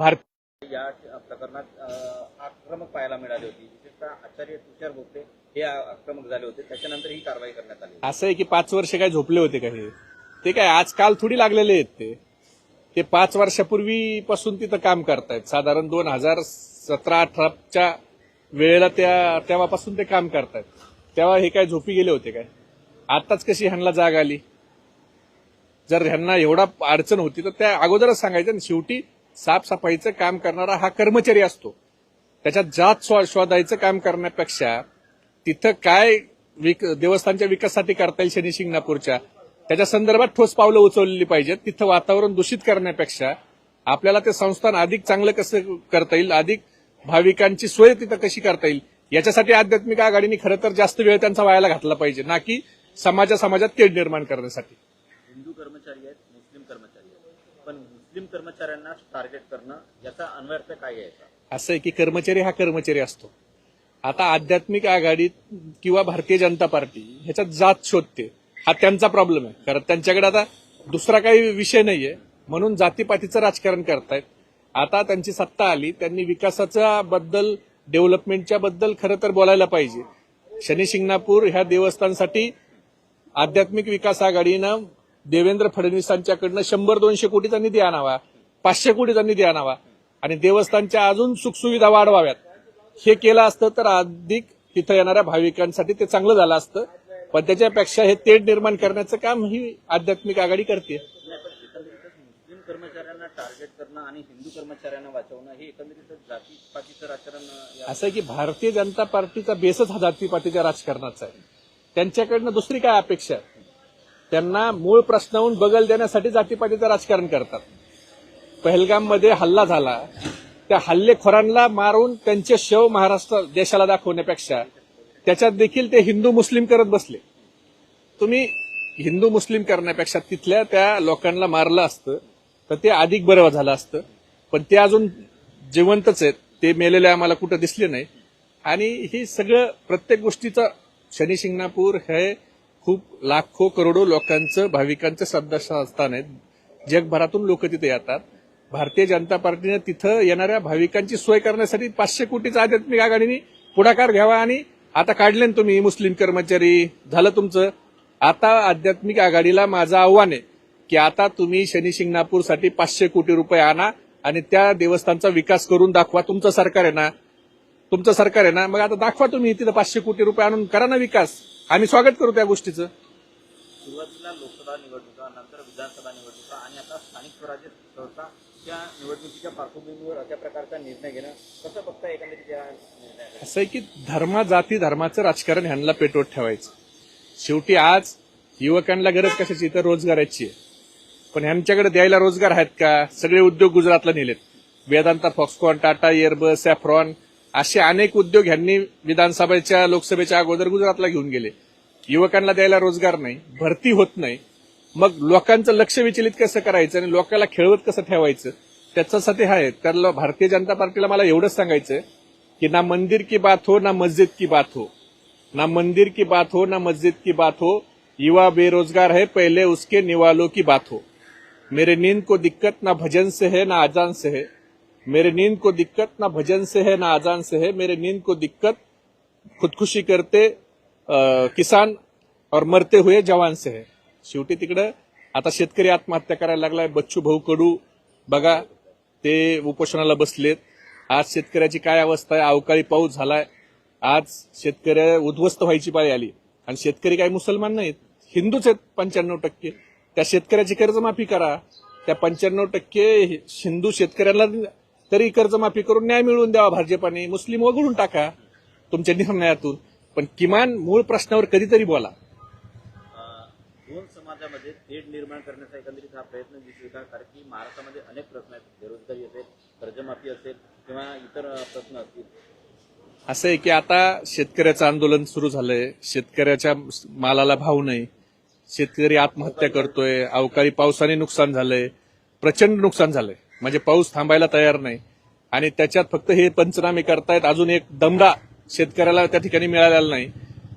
भारत या प्रकरणात आक्रमक पाहायला मिळाली होती. विशेषतः आचार्य तुषार हे आक्रमक झाले होते. त्याच्यानंतर ही कारवाई करण्यात आली असं आहे की पाच वर्ष काय झोपले होते का हे? ते काय आजकाल थोडी लागलेले आहेत ते. ते पाच वर्षापूर्वीपासून तिथं काम करतायत. साधारण दोन हजार सतरा अठराच्या वेळेला त्या तेव्हापासून ते काम करतायत. तेव्हा हे काय झोपी गेले होते काय? आताच कशी ह्यांना जाग आली? जर ह्यांना एवढा अडचण होती तर त्या अगोदरच सांगायचं शेवटी साफसफाईचं काम करणारा हा कर्मचारी असतो. त्याच्यात जात शो- शोधायचं काम करण्यापेक्षा तिथं काय विक देवस्थानच्या विकासासाठी करता येईल शनी शिंगणापूरच्या त्याच्या संदर्भात ठोस पावलं उचललेली पाहिजेत. तिथं वातावरण दूषित करण्यापेक्षा आपल्याला ते संस्थान अधिक चांगलं कसं करता येईल अधिक भाविकांची सोय तिथं कशी करता येईल याच्यासाठी आध्यात्मिक आघाडीने खरं तर जास्त वेळ त्यांचा व्हायला घातला पाहिजे ना की समाजा समाजात तेढ निर्माण करण्यासाठी. हिंदू कर्मचारी आहेत मुस्लिम कर्मचारी आहेत पण मुस्लिम कर्मचाऱ्यांना टार्गेट करणं याचा अन्वयार्थ काय आहे असं आहे की कर्मचारी हा कर्मचारी असतो. आता आध्यात्मिक आघाडीत किंवा भारतीय जनता पार्टी ह्याच्यात जात शोधते. हा त्यांचा प्रॉब्लेम आहे. कारण त्यांच्याकडे आता दुसरा काही विषय नाहीये. म्हणून जातीपातीचं राजकारण करतायत. आता त्यांची सत्ता आली त्यांनी विकासाच्या बद्दल डेव्हलपमेंटच्या बद्दल खरं तर बोलायला पाहिजे. शनी शिंगणापूर ह्या देवस्थानसाठी आध्यात्मिक विकास आघाडीनं देवेंद्र फडणवीसांच्याकडनं शंभर दोनशे कोटीचा निधी आणावा पाचशे कोटीचा निधी आणावा आणि देवस्थानच्या अजून सुखसुविधा वाढवाव्यात. हे केलं असतं तर अधिक तिथं येणाऱ्या भाविकांसाठी ते चांगलं झालं असतं. पण त्याच्यापेक्षा हे तेढ निर्माण करण्याचं काम ही आध्यात्मिक आघाडी करते. कर्मचाऱ्यांना टार्गेट करणं आणि हिंदू कर्मचाऱ्यांना वाचवणं हे जातीपातीचं राजकारण असं की भारतीय जनता पार्टीचा बेसच हा जातीपातीच्या राजकारणाचा आहे. त्यांच्याकडनं दुसरी काय अपेक्षा आहे? त्यांना मूळ प्रश्नाहून बगल देण्यासाठी जातीपातीचं राजकारण करतात. पहलगाममध्ये हल्ला झाला. त्या हल्लेखोरांना मारून त्यांचे शव महाराष्ट्र देशाला दाखवण्यापेक्षा त्याच्यात देखील ते हिंदू मुस्लिम करत बसले. तुम्ही हिंदू मुस्लिम करण्यापेक्षा तिथल्या त्या लोकांना मारलं असतं तर ते अधिक बरं झालं असतं. पण ते अजून जिवंतच आहेत. ते मेलेले आम्हाला कुठं दिसले नाही. आणि ही सगळं प्रत्येक गोष्टीचं शनी शिंगणापूर हे खूप लाखो करोडो लोकांचं भाविकांचं श्रद्धास्थान आहे जगभरातून लोक तिथे येतात. भारतीय जनता पार्टीने तिथं येणाऱ्या भाविकांची सोय करण्यासाठी पाचशे कोटीचा आध्यात्मिक आघाडीने पुढाकार घ्यावा आणि आता काढले ना तुम्ही मुस्लिम कर्मचारी. झालं तुमचं. आता आध्यात्मिक आघाडीला माझं आव्हान आहे की आता तुम्ही शनी शिंगणापूरसाठी पाचशे कोटी रुपये आणा आणि त्या देवस्थानचा विकास करून दाखवा. तुमचं सरकार आहे ना. तुमचं सरकार आहे ना. मग आता दाखवा तुम्ही तिथं पाचशे कोटी रुपये आणून करा ना विकास. आम्ही स्वागत करू त्या गोष्टीचं. सुरुवातीला लोकसभा निवडणुका नंतर विधानसभा निवडणुका आणि आता स्थानिक स्वराज्य संस्था त्या निवडणुकीच्या पार्श्वभूमीवर अशा प्रकारचा निर्णय घेणं कसं बघता एकंदरीत या निर्णयाकडे? असं आहे की धर्मा जाती धर्माचं राजकारण ह्यांना पेटवत ठेवायचं. शेवटी आज युवकांना गरज कशाची? तर रोजगाराची आहे. पण ह्यांच्याकडे द्यायला रोजगार आहेत का? सगळे उद्योग गुजरातला नेलेत. Vedanta Foxconn Tata Airbus Safran असे अनेक उद्योग ह्यांनी विधानसभेच्या लोकसभेच्या अगोदर गुजरातला घेऊन गेले. युवकांना द्यायला रोजगार नाही भरती होत नाही. मग लोकांचं लक्ष विचलित कसं करायचं आणि लोकांना खेळवत कसं ठेवायचं? त्याच्यासाठी हा आहे. तर भारतीय जनता पार्टीला मला एवढंच सांगायचं की ना मंदिर की बात हो ना मस्जिद की बात हो. ना मंदिर की बात हो ना मस्जिद की बात हो. युवा बेरोजगार है पहले उसके निवालों की बात हो. मेरे नींद को दिक्कत ना भजन से है ना आजान से है. मेरे नींद को दिक्कत ना भजन से है ना आजान से है। मेरे नींद को दिक्कत खुदकुशी करते आ, किसान और मरते हुए जवान से है। शेवटी तिकडं आता शेतकरी आत्महत्या करायला लागलाय बच्चू भाऊ कडू बघा ते उपोषणाला बसलेत. आज शेतकऱ्याची काय अवस्था आहे? अवकाळी पाऊस झालाय. आज शेतकऱ्या उद्ध्वस्त व्हायची पाळी आली. आणि शेतकरी काही मुसलमान नाहीत. हिंदूच आहेत पंच्याण्णव टक्के. त्या शेतकऱ्याची कर्जमाफी करा. त्या पंच्याण्णव टक्के हिंदू शेतकऱ्याला तरी कर्जमाफी करून न्याय मिळवून द्यावा भाजपाने. मुस्लिम वगळून टाका तुमच्या निर्णयातून. पण किमान मूळ प्रश्नावर कधीतरी बोला. दोन समाजामध्ये तेढ निर्माण करण्याचा एकंदरीत हा प्रयत्न दिसतो का कारण की महाराष्ट्रामध्ये अनेक प्रश्न आहेत. बेरोजगारी असेल कर्जमाफी असेल किंवा इतर प्रश्न असतील. असं आहे की आता शेतकऱ्याचं आंदोलन सुरू झालंय. शेतकऱ्याच्या मालाला भाव नाही. शेतकरी आत्महत्या करतोय. अवकाळी पावसाने नुकसान झालंय. प्रचंड नुकसान झालंय. म्हणजे पाऊस थांबायला तयार नाही. आणि त्याच्यात फक्त हे पंचनामे करतायत. अजून एक दमडा शेतकऱ्याला त्या ठिकाणी मिळालेला नाही.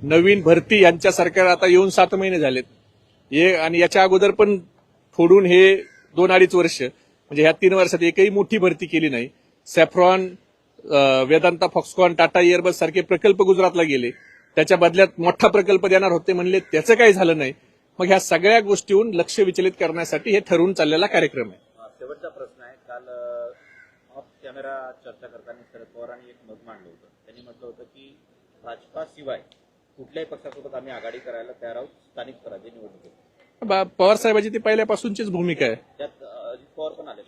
नवीन भरती यांच्या सरकार आता येऊन सात महिने झालेत. हे आणि याच्या अगोदर पण फोडून हे दोन अडीच वर्ष म्हणजे ह्या तीन वर्षात एकही मोठी भरती केली नाही. Safran Vedanta Foxconn Tata Airbus सारखे प्रकल्प गुजरातला गेले. त्याच्या बदल्यात मोठा प्रकल्प देणार होते म्हणले त्याचं काही झालं नाही. मग ह्या सगळ्या गोष्टीहून लक्ष विचलित करण्यासाठी हे ठरवून चाललेला कार्यक्रम आहे. शेवटचा प्रश्न आहे. काल ऑफ कॅमेरा चर्चा करताना शरद पवारांनी एक मत मांडलं होतं. त्यांनी म्हटलं होतं की भाजपा शिवाय कुठल्याही पक्षासोबत आम्ही आघाडी करायला तयार आहोत स्थानिक स्वराज्य निवडणुकीत पवार साहेबांची ती पहिल्यापासूनचीच भूमिका आहे. त्यात अजित पवार पण आले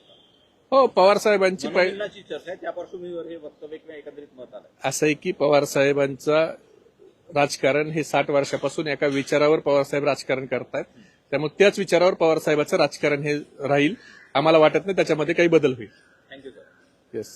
हो पवार साहेबांची चर्चा आहे. त्या पार्श्वभूमीवर हे वक्तव्य किंवा एकंदरीत मत आलं असं आहे की पवार साहेबांचा राजकारण हे साठ वर्षापासून एका विचारावर पवार साहेब राजकारण करतायत. त्यामुळे त्याच विचारावर पवार साहेबांचं राजकारण हे राहील. आम्हाला वाटत नाही त्याच्यामध्ये काही बदल होईल. Thank you sir yes